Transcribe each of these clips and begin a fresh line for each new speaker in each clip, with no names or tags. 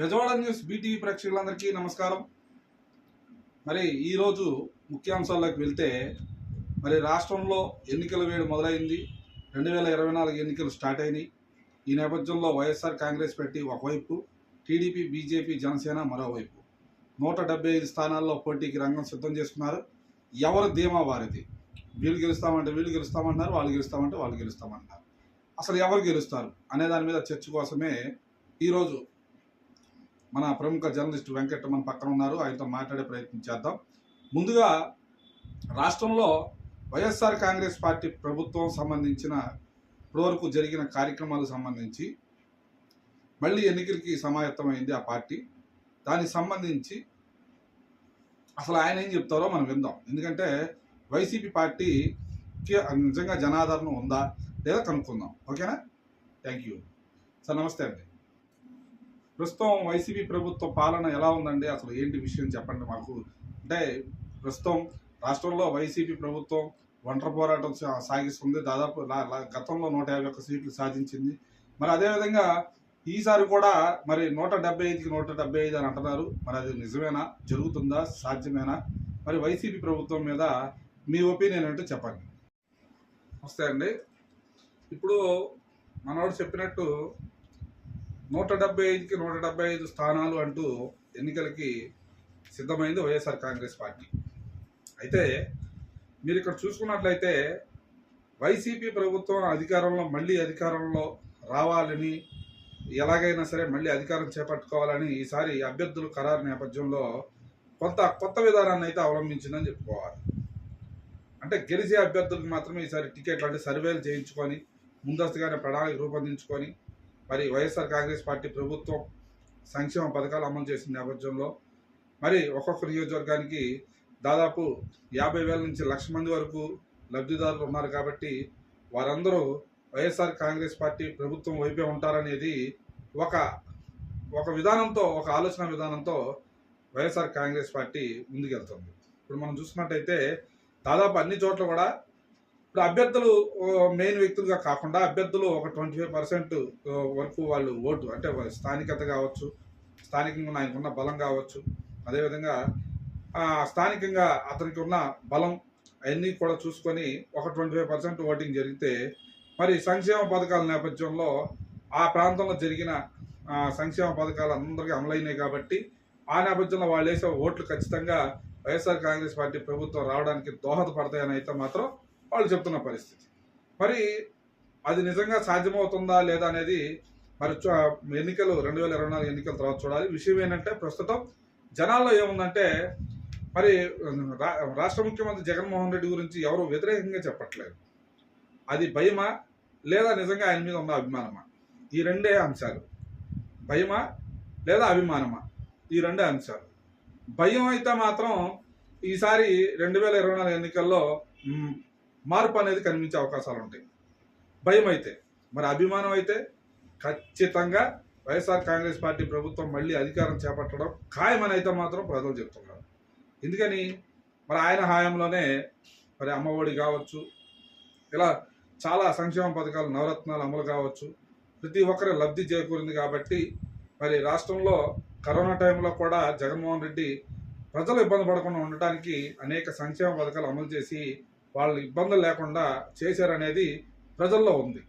Bezawada news BTV ప్రేక్షకులందరికీ నమస్కారం. మరి ఈరోజు ముఖ్యాంశాల్లోకి వెళ్తే మరి రాష్ట్రంలో ఎన్నికల వేడి మొదలైంది. రెండు వేల ఇరవై నాలుగు ఎన్నికలు స్టార్ట్ అయినాయి. ఈ నేపథ్యంలో వైఎస్ఆర్ కాంగ్రెస్ పార్టీ ఒకవైపు టీడీపీ బీజేపీ జనసేన మరోవైపు. నూట డెబ్బై ఐదు స్థానాల్లో పోటీకి రంగం సిద్ధం చేసుకున్నారు. ఎవరు ధీమా వారిది? వీళ్ళు గెలుస్తామంటే వీళ్ళు గెలుస్తామంటున్నారు వాళ్ళు గెలుస్తామంటే వాళ్ళు గెలుస్తామంటున్నారు. అసలు ఎవరు గెలుస్తారు అనే దాని మీద చర్చ కోసమే ఈరోజు మన ప్రముఖ జర్నలిస్ట్ వెంకట మన పక్కన ఉన్నారు. ఆయనతో మాట్లాడే ప్రయత్నం చేద్దాం. ముందుగా రాష్ట్రంలో వైఎస్ఆర్ కాంగ్రెస్ పార్టీ ప్రభుత్వం సంబంధించిన ఇప్పటివరకు జరిగిన కార్యక్రమాలకు సంబంధించి మళ్ళీ ఎన్నికలకి సమాయత్తమైంది ఆ పార్టీ. దానికి సంబంధించి అసలు ఆయన ఏం చెప్తారో మనం విందాం. ఎందుకంటే వైసీపీ పార్టీకి నిజంగా జనాదరణ ఉందా లేదా కనుక్కుందాం. ఓకేనా? Thank you. సార్ నమస్తే అండి. ప్రస్తుతం వైసీపీ ప్రభుత్వ పాలన ఎలా ఉందండి? అసలు ఏంటి విషయం చెప్పండి మాకు. అంటే ప్రస్తుతం రాష్ట్రంలో వైసీపీ ప్రభుత్వం ఒంటరి పోరాటం సాగిస్తుంది. దాదాపు గతంలో నూట యాభై ఒక్క సీట్లు సాధించింది. మరి అదేవిధంగా ఈసారి కూడా మరి నూట డెబ్బై ఐదుకి నూట డెబ్బై ఐదు అని అంటున్నారు. మరి అది నిజమేనా? జరుగుతుందా? సాధ్యమేనా? మరి వైసీపీ ప్రభుత్వం మీద మీ ఒపీనియన్ ఏంటో చెప్పండి. నమస్తే అండి. ఇప్పుడు మనోడు చెప్పినట్టు నూట డెబ్బై ఐదుకి నూట డెబ్బై ఐదు స్థానాలు అంటూ ఎన్నికలకి సిద్ధమైంది వైఎస్ఆర్ కాంగ్రెస్ పార్టీ. అయితే మీరు ఇక్కడ చూసుకున్నట్లయితే వైసీపీ ప్రభుత్వం అధికారంలో మళ్ళీ అధికారంలో రావాలని ఎలాగైనా సరే మళ్ళీ అధికారం చేపట్టుకోవాలని ఈసారి అభ్యర్థుల ఖరారు నేపథ్యంలో కొంత కొత్త విధానాన్ని అయితే అవలంబించిందని చెప్పుకోవాలి. అంటే గెలిచే అభ్యర్థులకు మాత్రమే ఈసారి టికెట్లు అంటే సర్వేలు చేయించుకొని ముందస్తుగానే ప్రణాళిక రూపొందించుకొని మరి వైఎస్ఆర్ కాంగ్రెస్ పార్టీ ప్రభుత్వం సంక్షేమ పథకాలు అమలు చేసిన నేపథ్యంలో మరి ఒక్కొక్క నియోజకవర్గానికి దాదాపు యాభై వేల నుంచి లక్ష మంది వరకు లబ్ధిదారులు ఉన్నారు కాబట్టి వారందరూ వైఎస్ఆర్ కాంగ్రెస్ పార్టీ ప్రభుత్వం వైపే ఉంటారనేది ఒక ఒక విధానంతో ఒక ఆలోచన విధానంతో వైఎస్ఆర్ కాంగ్రెస్ పార్టీ ముందుకెళ్తుంది. ఇప్పుడు మనం చూసుకున్నట్టయితే దాదాపు అన్ని చోట్ల కూడా ఇప్పుడు అభ్యర్థులు మెయిన్ వ్యక్తులుగా కాకుండా అభ్యర్థులు ఒక ట్వంటీ ఫైవ్ పర్సెంట్ వరకు వాళ్ళు ఓటు అంటే స్థానికత కావచ్చు స్థానికంగా ఆయనకున్న బలం కావచ్చు. అదేవిధంగా స్థానికంగా అతనికి ఉన్న బలం అవన్నీ కూడా చూసుకొని ఒక ట్వంటీ ఫైవ్ పర్సెంట్ ఓటింగ్ జరిగితే మరి సంక్షేమ పథకాల నేపథ్యంలో ఆ ప్రాంతంలో జరిగిన సంక్షేమ పథకాలు అందరికీ అమలైనాయి కాబట్టి ఆ నేపథ్యంలో వాళ్ళు వేసే ఓట్లు ఖచ్చితంగా వైఎస్ఆర్ కాంగ్రెస్ పార్టీ ప్రభుత్వం రావడానికి దోహదపడతాయని అయితే మాత్రం వాళ్ళు చెప్తున్న పరిస్థితి. మరి అది నిజంగా సాధ్యమవుతుందా లేదా అనేది మరి ఎన్నికలు రెండు వేల ఇరవై నాలుగు ఎన్నికల తర్వాత చూడాలి. విషయం ఏంటంటే ప్రస్తుతం జనాల్లో ఏముందంటే మరి రా- రాష్ట్ర ముఖ్యమంత్రి జగన్మోహన్ రెడ్డి గురించి ఎవరు వ్యతిరేకంగా చెప్పట్లేదు. అది భయమా లేదా నిజంగా ఆయన మీద ఉన్న అభిమానమా? ఈ రెండే అంశాలు. భయమా లేదా అభిమానమా? ఈ రెండే అంశాలు. భయం అయితే మాత్రం ఈసారి రెండు వేల ఇరవై నాలుగు ఎన్నికల్లో మార్పు అనేది కనిపించే అవకాశాలు ఉంటాయి భయం అయితే మరి అభిమానం అయితే ఖచ్చితంగా వైఎస్ఆర్ కాంగ్రెస్ పార్టీ ప్రభుత్వం మళ్ళీ అధికారం చేపట్టడం ఖాయమని అయితే మాత్రం ప్రజలు చెప్తున్నారు. ఎందుకని? మరి ఆయన హాయంలోనే మరి అమ్మఒడి కావచ్చు ఇలా చాలా సంక్షేమ పథకాలు నవరత్నాలు అమలు కావచ్చు ప్రతి ఒక్కరి లబ్ధి చేకూరింది కాబట్టి మరి రాష్ట్రంలో కరోనా టైంలో కూడా జగన్మోహన్ రెడ్డి ప్రజలు ఇబ్బంది పడకుండా ఉండటానికి అనేక సంక్షేమ పథకాలు అమలు చేసి వాళ్ళు ఇబ్బందులు లేకుండా చేశారనేది ప్రజల్లో ఉంది.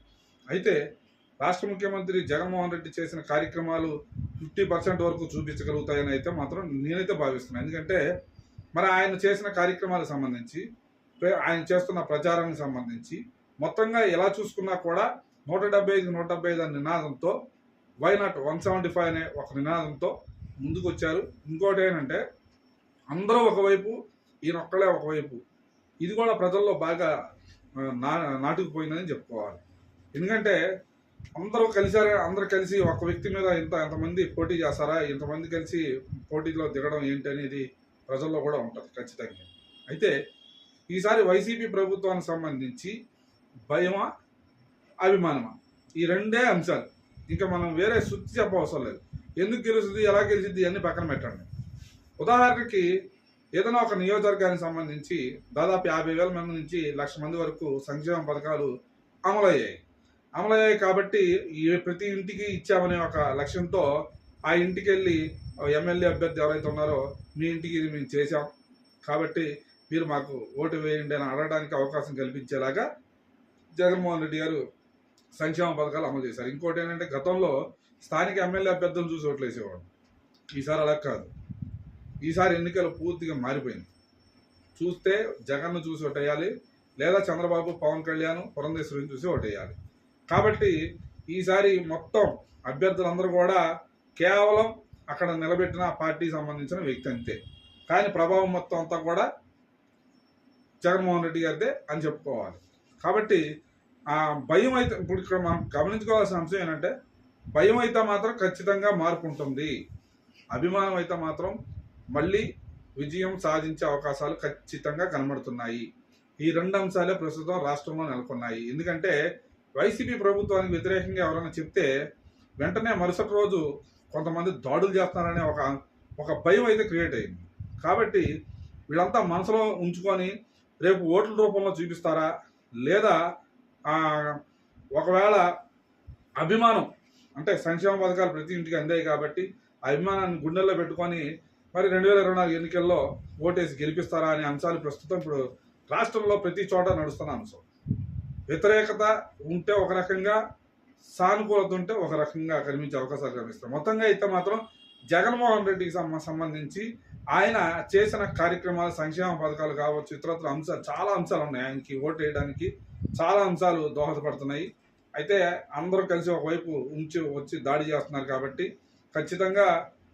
అయితే రాష్ట్ర ముఖ్యమంత్రి జగన్మోహన్ రెడ్డి చేసిన కార్యక్రమాలు ఫిఫ్టీ పర్సెంట్ వరకు చూపించగలుగుతాయని అయితే మాత్రం నేనైతే భావిస్తున్నాను ఎందుకంటే మరి ఆయన చేసిన కార్యక్రమాలకు సంబంధించి ఆయన చేస్తున్న ప్రచారానికి సంబంధించి మొత్తంగా ఎలా చూసుకున్నా కూడా నూట డెబ్బై ఐదు నూట డెబ్బై ఐదు అనే నినాదంతో why not one seventy five అనే ఒక నినాదంతో ముందుకు వచ్చారు ఇంకోటి ఏంటంటే అందరూ ఒకవైపు ఈయన ఒక్కలే ఒకవైపు ఇది కూడా ప్రజల్లో బాగా నా నాటుకుపోయిందని చెప్పుకోవాలి. ఎందుకంటే అందరూ కలిసారా అందరు కలిసి ఒక వ్యక్తి మీద ఇంత ఎంతమంది పోటీ చేస్తారా ఇంతమంది కలిసి పోటీలో దిగడం ఏంటి అనేది ప్రజల్లో కూడా ఉంటుంది ఖచ్చితంగా. అయితే ఈసారి వైసీపీ ప్రభుత్వానికి సంబంధించి భయమా అభిమానమా? ఈ రెండే అంశాలు. ఇంకా మనం వేరే శుద్ధి చెప్పవసరం లేదు. ఎందుకు గెలుస్తుంది ఎలా గెలిచింది అన్ని పక్కన పెట్టండి. ఉదాహరణకి ఏదైనా ఒక నియోజకవర్గానికి సంబంధించి దాదాపు యాభై వేల మంది నుంచి లక్ష మంది వరకు సంక్షేమ పథకాలు అమలయ్యాయి. అమలయ్యాయి కాబట్టి ఈ ప్రతి ఇంటికి ఇచ్చామనే ఒక లక్ష్యంతో ఆ ఇంటికి వెళ్ళి ఎమ్మెల్యే అభ్యర్థి ఎవరైతే ఉన్నారో మీ ఇంటికి ఇది మేము చేశాం. కాబట్టి మీరు మాకు ఓటు వేయండి అని అడగడానికి అవకాశం కల్పించేలాగా జగన్మోహన్ రెడ్డి గారు సంక్షేమ పథకాలు అమలు చేశారు. ఇంకోటి ఏంటంటే గతంలో స్థానిక ఎమ్మెల్యే అభ్యర్థులను చూసి ఓట్లు వేసేవాడు ఈసారి అలా కాదు. ఈసారి ఎన్నికలు పూర్తిగా మారిపోయింది. చూస్తే జగన్ను చూసి ఒకటేయాలి లేదా చంద్రబాబు పవన్ కళ్యాణ్ పురంధేశ్వరిని చూసి ఒకటేయాలి కాబట్టి ఈసారి మొత్తం అభ్యర్థులందరూ కూడా కేవలం అక్కడ నిలబెట్టిన పార్టీకి సంబంధించిన వ్యక్తి అంతే. కానీ ప్రభావం మొత్తం అంతా కూడా జగన్మోహన్ రెడ్డి గారిదే అని చెప్పుకోవాలి. కాబట్టి ఆ భయం అయితే ఇప్పుడు ఇక్కడ మనం గమనించుకోవాల్సిన అంశం ఏంటంటే భయం అయితే మాత్రం ఖచ్చితంగా మార్పు ఉంటుంది. అభిమానం అయితే మాత్రం మళ్ళీ విజయం సాధించే అవకాశాలు ఖచ్చితంగా కనబడుతున్నాయి. ఈ రెండు అంశాలే ప్రస్తుతం రాష్ట్రంలో నెలకొన్నాయి. ఎందుకంటే వైసీపీ ప్రభుత్వానికి వ్యతిరేకంగా ఎవరైనా చెప్తే వెంటనే మరుసటి రోజు కొంతమంది దాడులు చేస్తున్నారనే ఒక ఒక భయం అయితే క్రియేట్ అయింది. కాబట్టి వీళ్ళంతా మనసులో ఉంచుకొని రేపు ఓట్ల రూపంలో చూపిస్తారా? లేదా ఒకవేళ అభిమానం అంటే సంక్షేమ పథకాలు ప్రతి ఇంటికి అందాయి కాబట్టి ఆ అభిమానాన్ని గుండెల్లో పెట్టుకొని మరి రెండు వేల ఇరవై నాలుగు ఎన్నికల్లో ఓటేసి గెలిపిస్తారా అనే అంశాలు ప్రస్తుతం ఇప్పుడు రాష్ట్రంలో ప్రతి చోట నడుస్తున్న అంశం. వ్యతిరేకత ఉంటే ఒక రకంగా సానుకూలత ఉంటే ఒక రకంగా కనిపించే అవకాశాలు కనిపిస్తాయి. మొత్తంగా అయితే మాత్రం జగన్మోహన్ రెడ్డికి సంబంధించి ఆయన చేసిన కార్యక్రమాలు సంక్షేమ పథకాలు కావచ్చు ఇతరత్ర అంశాలు చాలా అంశాలు ఉన్నాయి. ఆయనకి ఓటు వేయడానికి చాలా అంశాలు దోహదపడుతున్నాయి. అయితే అందరూ కలిసి ఒకవైపు ఉంచి వచ్చి దాడి చేస్తున్నారు కాబట్టి ఖచ్చితంగా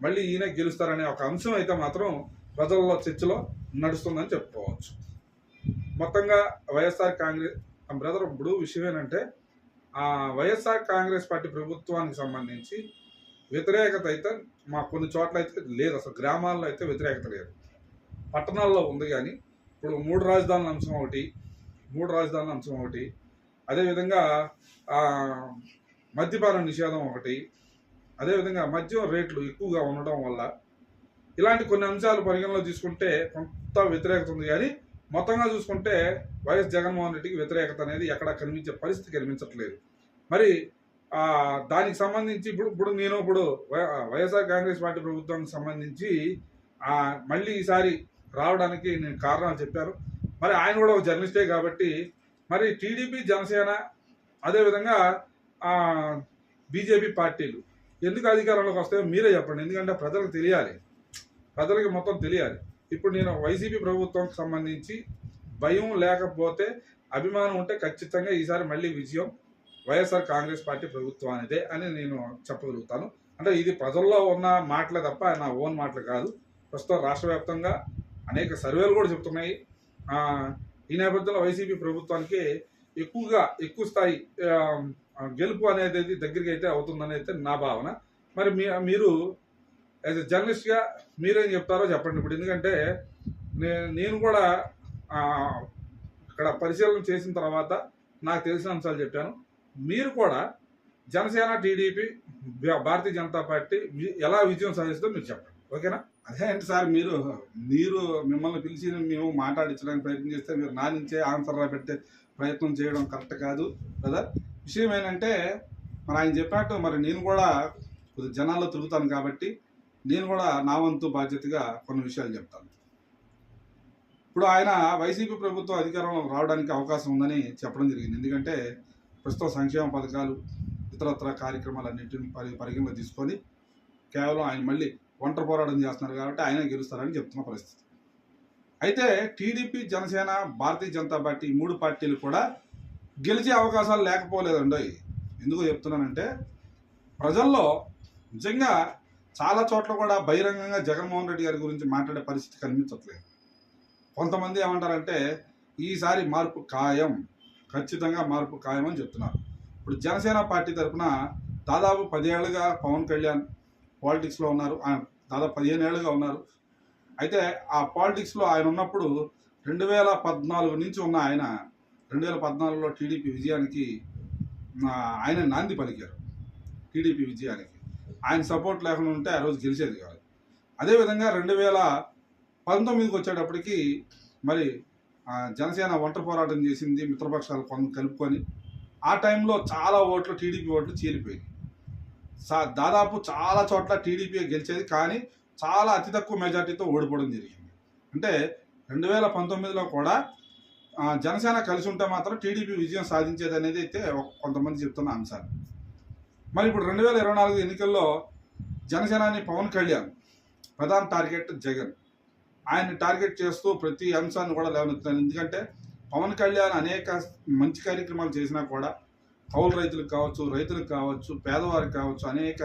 మళ్ళీ ఈయన గెలుస్తారనే ఒక అంశం అయితే మాత్రం ప్రజల్లో చర్చలో నడుస్తుందని చెప్పుకోవచ్చు. మొత్తంగా వైఎస్ఆర్ కాంగ్రెస్ బ్రదర్ ఇప్పుడు విషయం ఏంటంటే ఆ వైఎస్ఆర్ కాంగ్రెస్ పార్టీ ప్రభుత్వానికి సంబంధించి వ్యతిరేకత అయితే మా కొన్ని చోట్ల అయితే లేదు. అసలు గ్రామాల్లో అయితే వ్యతిరేకత లేదు. పట్టణాల్లో ఉంది కానీ ఇప్పుడు మూడు రాజధానుల అంశం ఒకటి మూడు రాజధానుల అంశం ఒకటి అదేవిధంగా మద్యపాన నిషేధం ఒకటి అదేవిధంగా మద్యం రేట్లు ఎక్కువగా ఉండడం వల్ల ఇలాంటి కొన్ని అంశాలు పరిగణలో తీసుకుంటే కొంత వ్యతిరేకత ఉంది. కానీ మొత్తంగా చూసుకుంటే వైఎస్ జగన్మోహన్ రెడ్డికి వ్యతిరేకత అనేది ఎక్కడ కనిపించే పరిస్థితి కనిపించట్లేదు. మరి దానికి సంబంధించి ఇప్పుడు ఇప్పుడు నేను ఇప్పుడు వై- వైఎస్ఆర్ కాంగ్రెస్ పార్టీ ప్రభుత్వానికి సంబంధించి మళ్ళీ ఈసారి రావడానికి నేను కారణాలు చెప్పాను. మరి ఆయన కూడా ఒక జర్నలిస్టే కాబట్టి మరి టీడీపీ జనసేన అదేవిధంగా బీజేపీ పార్టీలు ఎందుకు అధికారంలోకి వస్తాయో మీరే చెప్పండి. ఎందుకంటే ప్రజలకు తెలియాలి. ప్రజలకి మొత్తం తెలియాలి. ఇప్పుడు నేను వైసీపీ ప్రభుత్వంకి సంబంధించి భయం లేకపోతే అభిమానం ఉంటే ఖచ్చితంగా ఈసారి మళ్ళీ విజయం వైఎస్ఆర్ కాంగ్రెస్ పార్టీ ప్రభుత్వానిదే అని నేను చెప్పగలుగుతాను. అంటే ఇది ప్రజల్లో ఉన్న మాటలే తప్ప నా ఓన్ మాటలు కాదు. ప్రస్తుతం రాష్ట్ర వ్యాప్తంగా అనేక సర్వేలు కూడా చెప్తున్నాయి. ఈ నేపథ్యంలో వైసీపీ ప్రభుత్వానికి ఎక్కువగా ఎక్కువ స్థాయి గెలుపు అనేది దగ్గరికి అయితే అవుతుందని అయితే నా భావన. మరి మీ మీరు యాజ్ ఎ జర్నలిస్ట్గా మీరేం చెప్తారో చెప్పండి ఇప్పుడు. ఎందుకంటే నేను కూడా ఇక్కడ పరిశీలన చేసిన తర్వాత నాకు తెలిసిన అంశాలు చెప్పాను. మీరు కూడా జనసేన టీడీపీ భారతీయ జనతా పార్టీ ఎలా విజయం సాధిస్తుందో మీరు చెప్పండి. ఓకేనా? అదే అంటే సార్ మీరు మీరు మిమ్మల్ని పిలిచి మేము మాట్లాడించడానికి ప్రయత్నం చేస్తే మీరు నా నుంచే ఆన్సర్ పెట్టే ప్రయత్నం చేయడం కరెక్ట్ కాదు కదా విషయం ఏంటంటే మరి ఆయన చెప్పినట్టు మరి నేను కూడా కొద్ది జనాల్లో తిరుగుతాను కాబట్టి నేను కూడా నా వంతు బాధ్యతగా కొన్ని విషయాలు చెప్తాను. ఇప్పుడు ఆయన వైసీపీ ప్రభుత్వం అధికారంలో రావడానికి అవకాశం ఉందని చెప్పడం జరిగింది. ఎందుకంటే ప్రస్తుతం సంక్షేమ పథకాలు ఇతరత్ర కార్యక్రమాలన్నింటిని పరి పరిగణలో తీసుకొని కేవలం ఆయన మళ్ళీ ఒంటరి పోరాటం చేస్తున్నారు కాబట్టి ఆయన గెలుస్తారని చెప్తున్న పరిస్థితి. అయితే టీడీపీ జనసేన భారతీయ జనతా పార్టీ ఈ మూడు పార్టీలు కూడా గెలిచే అవకాశాలు లేకపోలేదండి. ఎందుకు చెప్తున్నానంటే ప్రజల్లో నిజంగా చాలా చోట్ల కూడా బహిరంగంగా జగన్మోహన్ రెడ్డి గారి గురించి మాట్లాడే పరిస్థితి కనిపించట్లేదు. కొంతమంది ఏమంటారంటే ఈసారి మార్పు ఖాయం ఖచ్చితంగా మార్పు ఖాయం అని చెప్తున్నారు. ఇప్పుడు జనసేన పార్టీ తరఫున దాదాపు పదేళ్ళుగా పవన్ కళ్యాణ్ పాలిటిక్స్లో ఉన్నారు. దాదాపు పదిహేను ఏళ్ళుగా ఉన్నారు. అయితే ఆ పాలిటిక్స్లో ఆయన ఉన్నప్పుడు రెండు వేల పద్నాలుగు నుంచి ఉన్న ఆయన రెండు వేల పద్నాలుగులో టీడీపీ విజయానికి ఆయన నాంది పలికారు. టీడీపీ విజయానికి. ఆయన సపోర్ట్ లేకుండా ఉంటే ఆ రోజు గెలిచేది కాదు. అదేవిధంగా రెండు వేల పంతొమ్మిదికి వచ్చేటప్పటికి మరి జనసేన ఒంటరి పోరాటం చేసింది మిత్రపక్షాలు కొంత కలుపుకొని ఆ టైంలో చాలా ఓట్లు టీడీపీ ఓట్లు చీలిపోయాయి సా- దాదాపు చాలా చోట్ల టీడీపీ గెలిచేది కానీ చాలా అతి తక్కువ మెజార్టీతో ఓడిపోవడం జరిగింది. అంటే రెండు వేల పంతొమ్మిదిలో కూడా జనసేన కలిసి ఉంటే మాత్రం టీడీపీ విజయం సాధించేది అనేది అయితే కొంతమంది చెప్తున్న అంశాలు. మరి ఇప్పుడు రెండు వేల ఇరవై నాలుగు ఎన్నికల్లో జనసేనాని పవన్ కళ్యాణ్ ప్రధాన టార్గెట్ జగన్. ఆయన్ని టార్గెట్ చేస్తూ ప్రతి అంశాన్ని కూడా లేవనెత్తుతాను ఎందుకంటే పవన్ కళ్యాణ్ అనేక మంచి కార్యక్రమాలు చేసినా కూడా కౌలు రైతులకు కావచ్చు రైతులకు కావచ్చు పేదవారికి కావచ్చు అనేక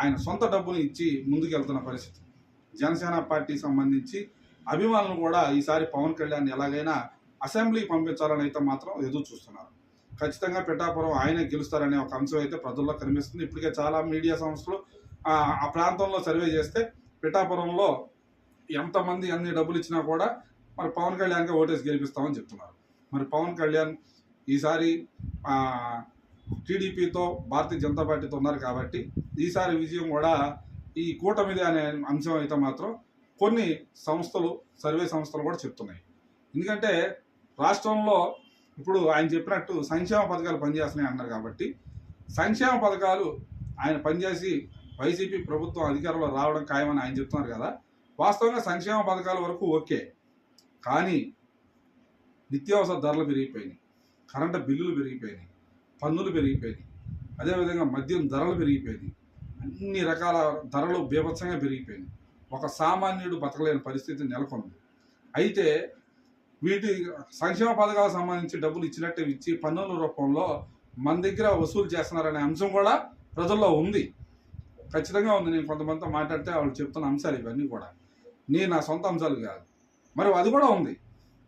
ఆయన సొంత డబ్బుని ఇచ్చి ముందుకెళ్తున్న పరిస్థితి. జనసేన పార్టీ సంబంధించి అభిమానులు కూడా ఈసారి పవన్ కళ్యాణ్ ఎలాగైనా అసెంబ్లీ పంపించాలని అయితే మాత్రం ఎదురు చూస్తున్నారు. ఖచ్చితంగా పిఠాపురం ఆయనే గెలుస్తారనే ఒక అంశం అయితే ప్రజల్లో కనిపిస్తుంది. ఇప్పటికే చాలా మీడియా సంస్థలు ఆ ప్రాంతంలో సర్వే చేస్తే పిఠాపురంలో ఎంతమంది అన్ని డబ్బులు ఇచ్చినా కూడా మరి పవన్ కళ్యాణ్గా ఓటేసి గెలిపిస్తామని చెప్తున్నారు. మరి పవన్ కళ్యాణ్ ఈసారి టీడీపీతో భారతీయ జనతా పార్టీతో ఉన్నారు కాబట్టి ఈసారి విజయం కూడా ఈ కూటమిది అనే అంశం అయితే మాత్రం కొన్ని సంస్థలు సర్వే సంస్థలు కూడా చెప్తున్నాయి. ఎందుకంటే రాష్ట్రంలో ఇప్పుడు ఆయన చెప్పినట్టు సంక్షేమ పథకాలు పనిచేస్తున్నాయి అన్నారు కాబట్టి సంక్షేమ పథకాలు ఆయన పనిచేసి వైసీపీ ప్రభుత్వం అధికారంలో రావడం ఖాయమని ఆయన చెప్తున్నారు కదా. వాస్తవంగా సంక్షేమ పథకాల వరకు ఓకే. కానీ నిత్యావసర ధరలు పెరిగిపోయినాయి. కరెంటు బిల్లులు పెరిగిపోయినాయి. పన్నులు పెరిగిపోయాయి అదేవిధంగా మద్యం ధరలు పెరిగిపోయాయి అన్ని రకాల ధరలు బీభత్సంగా పెరిగిపోయింది ఒక సామాన్యుడు బతకలేని పరిస్థితి నెలకొంది. అయితే వీటి సంక్షేమ పథకాలకు సంబంధించి డబ్బులు ఇచ్చినట్టు ఇచ్చి పన్నుల రూపంలో మన దగ్గర వసూలు చేస్తున్నారనే అంశం కూడా ప్రజల్లో ఉంది. ఖచ్చితంగా ఉంది. నేను కొంతమందితో మాట్లాడితే వాళ్ళు చెప్తున్న అంశాలు ఇవన్నీ కూడా. నేను నా సొంత అంశాలు కాదు. మరి అది కూడా ఉంది.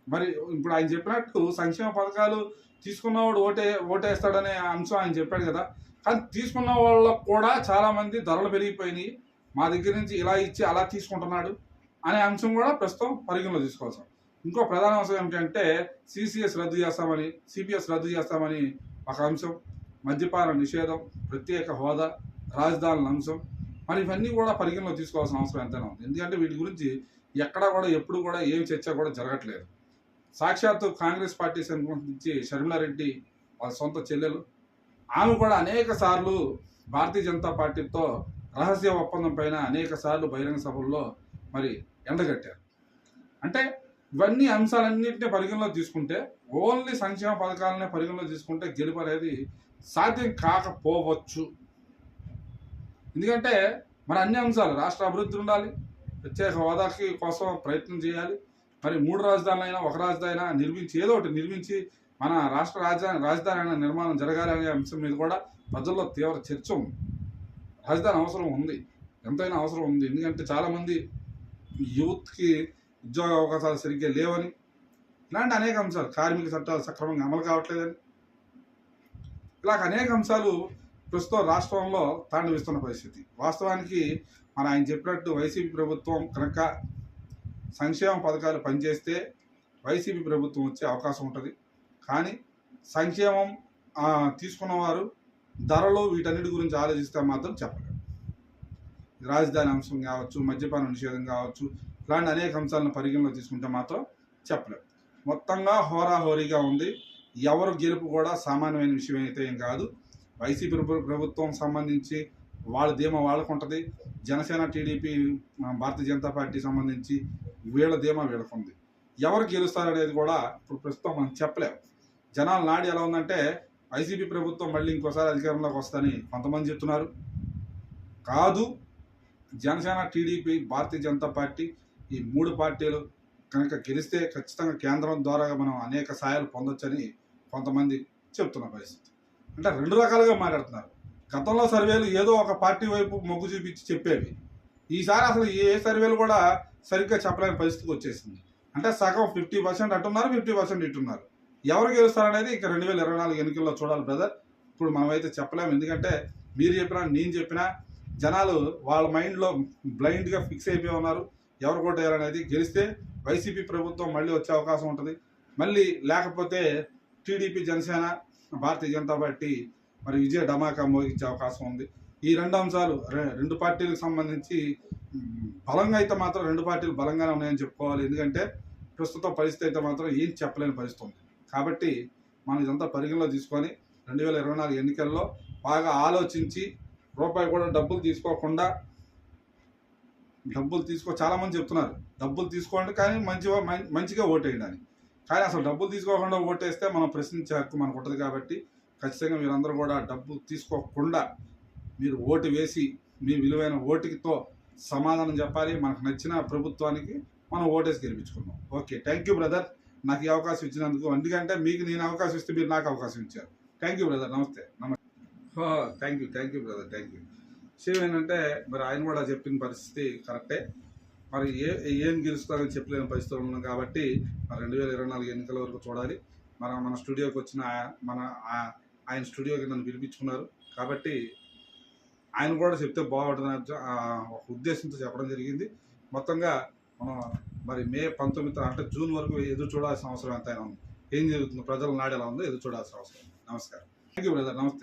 మరి ఇప్పుడు ఆయన చెప్పినట్టు సంక్షేమ పథకాలు తీసుకున్నవాడు ఓటే ఓటేస్తాడనే అంశం ఆయన చెప్పాడు కదా. కానీ తీసుకున్న వాళ్ళకు కూడా చాలామంది ధరలు పెరిగిపోయినాయి. మా దగ్గర నుంచి ఇలా ఇచ్చి అలా తీసుకుంటున్నాడు అనే అంశం కూడా ప్రస్తుతం పరిగణలో తీసుకోవాల్సి ఇంకో ప్రధాన అంశం ఏమిటంటే సిసిఎస్ రద్దు చేస్తామని సిపిఎస్ రద్దు చేస్తామని ఒక అంశం మద్యపాన నిషేధం ప్రత్యేక హోదా రాజధానుల అంశం. మరి ఇవన్నీ కూడా పరిగణలో తీసుకోవాల్సిన అవసరం ఎంతైనా ఉంది. ఎందుకంటే వీటి గురించి ఎక్కడా కూడా ఎప్పుడు కూడా ఏం చర్చ కూడా జరగట్లేదు. సాక్షాత్తు కాంగ్రెస్ పార్టీ సంబంధించి షర్మిలారెడ్డి వాళ్ళ సొంత చెల్లెలు. ఆమె కూడా అనేక సార్లు భారతీయ జనతా పార్టీతో రహస్య ఒప్పందం పైన అనేక సార్లు బహిరంగ సభల్లో మరి ఎండగట్టారు. అంటే ఇవన్నీ అంశాలన్నింటినీ పరిగణలో తీసుకుంటే ఓన్లీ సంక్షేమ పథకాలనే పరిగణలో తీసుకుంటే గెలుపు అనేది సాధ్యం కాకపోవచ్చు. ఎందుకంటే మరి అన్ని అంశాలు రాష్ట్ర అభివృద్ధి ఉండాలి ప్రత్యేక హోదాకి కోసం ప్రయత్నం చేయాలి మరి మూడు రాజధానులు అయినా ఒక రాజధాని అయినా నిర్మించి ఏదో ఒకటి నిర్మించి మన రాష్ట్ర రాజధాని రాజధాని అయినా నిర్మాణం జరగాలి అనే అంశం మీద కూడా ప్రజల్లో తీవ్ర చర్చ ఉంది. రాజధాని అవసరం ఉంది. ఎంతైనా అవసరం ఉంది. ఎందుకంటే చాలామంది యూత్కి ఉద్యోగ అవకాశాలు సరిగ్గా లేవని ఇలాంటి అనేక అంశాలు కార్మిక చట్టాలు సక్రమంగా అమలు కావట్లేదని. ఇలాగ అనేక అంశాలు ప్రస్తుతం రాష్ట్రంలో తాండవిస్తున్న పరిస్థితి. వాస్తవానికి మన ఆయన చెప్పినట్టు వైసీపీ ప్రభుత్వం కనుక సంక్షేమ పథకాలు పనిచేస్తే వైసీపీ ప్రభుత్వం వచ్చే అవకాశం ఉంటుంది. కానీ సంక్షేమం తీసుకున్నవారు ధరలు వీటన్నిటి గురించి ఆలోచిస్తే మాత్రం చెప్పలేదు రాజధాని అంశం కావచ్చు మద్యపాన నిషేధం కావచ్చు ఇలాంటి అనేక అంశాలను పరిగణలో తీసుకుంటే మాత్రం చెప్పలేదు మొత్తంగా హోరాహోరీగా ఉంది. ఎవరు గెలుపు కూడా సామాన్యమైన విషయం అయితే ఏం కాదు. వైసీపీ ప్రభుత్వం సంబంధించి వాళ్ళ ధీమా వాళ్ళకు ఉంటుంది జనసేన టీడీపీ భారతీయ జనతా పార్టీ సంబంధించి వీళ్ళ ధీమా వీళ్ళకు ఉంది ఎవరు గెలుస్తారనేది కూడా ఇప్పుడు ప్రస్తుతం మనం చెప్పలేం. జనాల నాడి ఎలా ఉందంటే వైసీపీ ప్రభుత్వం మళ్ళీ ఇంకోసారి అధికారంలోకి వస్తుందని కొంతమంది చెప్తున్నారు. కాదు జనసేన టీడీపీ భారతీయ జనతా పార్టీ ఈ మూడు పార్టీలు కనుక గెలిస్తే ఖచ్చితంగా కేంద్రం ద్వారా మనం అనేక సాయాలు పొందొచ్చని కొంతమంది చెప్తున్న పరిస్థితి. అంటే రెండు రకాలుగా మాట్లాడుతున్నారు. గతంలో సర్వేలు ఏదో ఒక పార్టీ వైపు మొగ్గు చూపించి చెప్పేవి. ఈసారి అసలు ఏ సర్వేలు కూడా సరిగ్గా చెప్పలేని పరిస్థితికి వచ్చేసింది. అంటే సగం ఫిఫ్టీ పర్సెంట్ అంటున్నారు ఫిఫ్టీ పర్సెంట్ ఇట్టున్నారు ఎవరు గెలుస్తారనేది ఇక రెండు వేల ఇరవై నాలుగు ఎన్నికల్లో చూడాలి బ్రదర్. ఇప్పుడు మనమైతే చెప్పలేము. ఎందుకంటే మీరు చెప్పినా నేను చెప్పినా జనాలు వాళ్ళ మైండ్లో బ్లైండ్గా ఫిక్స్ అయిపోయి ఉన్నారు. ఎవరు కొట్టేయాలనేది గెలిస్తే వైసీపీ ప్రభుత్వం మళ్ళీ వచ్చే అవకాశం ఉంటుంది. మళ్ళీ లేకపోతే టీడీపీ జనసేన భారతీయ జనతా పార్టీ మరి విజయ డమాకా మోగించే అవకాశం ఉంది. ఈ రెండు అంశాలు రె- రెండు పార్టీలకు సంబంధించి బలంగా అయితే మాత్రం రెండు పార్టీలు బలంగానే ఉన్నాయని చెప్పుకోవాలి. ఎందుకంటే ప్రస్తుత పరిస్థితి అయితే మాత్రం ఏం చెప్పలేని పరిస్థితి ఉంది. కాబట్టి మనం ఇదంతా పరిగణలో తీసుకొని రెండు వేల ఇరవై నాలుగు ఎన్నికల్లో బాగా ఆలోచించి రూపాయి కూడా డబ్బులు తీసుకోకుండా డబ్బులు తీసుకో చాలామంది చెప్తున్నారు. డబ్బులు తీసుకోండి కానీ మంచిగా మంచిగా ఓటేయండి అని. కానీ అసలు డబ్బులు తీసుకోకుండా ఓటేస్తే మనం ప్రశ్నించే హక్కు మనకు ఉంటుంది కాబట్టి ఖచ్చితంగా మీరందరూ కూడా డబ్బు తీసుకోకుండా మీరు ఓటు వేసి మీ విలువైన ఓటుకితో సమాధానం చెప్పాలి. మనకు నచ్చిన ప్రభుత్వానికి మనం ఓటేసి గెలిపించుకున్నాం ఓకే థ్యాంక్ యూ బ్రదర్. నాకు ఈ అవకాశం ఇచ్చినందుకు ఎందుకంటే మీకు నేను అవకాశం ఇస్తే మీరు నాకు అవకాశం ఇచ్చారు. Thank you brother. నమస్తే. నమస్తే thank you thank you brother thank you. విషయం ఏంటంటే మరి ఆయన కూడా చెప్పిన పరిస్థితి కరెక్టే. మరి ఏ ఏం గెలుస్తారని చెప్పలేని పరిస్థితులు ఉన్నాం కాబట్టి మరి రెండు వేల ఇరవై నాలుగు ఎన్నికల వరకు చూడాలి. మన మన స్టూడియోకి వచ్చిన మన ఆయన స్టూడియోకి నన్ను పిలిపించుకున్నారు. కాబట్టి ఆయన కూడా చెప్తే బాగుంటుంది ఒక ఉద్దేశంతో చెప్పడం జరిగింది. మొత్తంగా మనం మరి మే పంతొమ్మిది అంటే జూన్ వరకు ఎదురు చూడాల్సిన అవసరం ఎంత ఉంది. ఏం జరుగుతుంది ప్రజల నాడు ఎలా ఉందో ఎదురు చూడాల్సిన అవసరం నమస్కారం. Thank you brother. నమస్తే.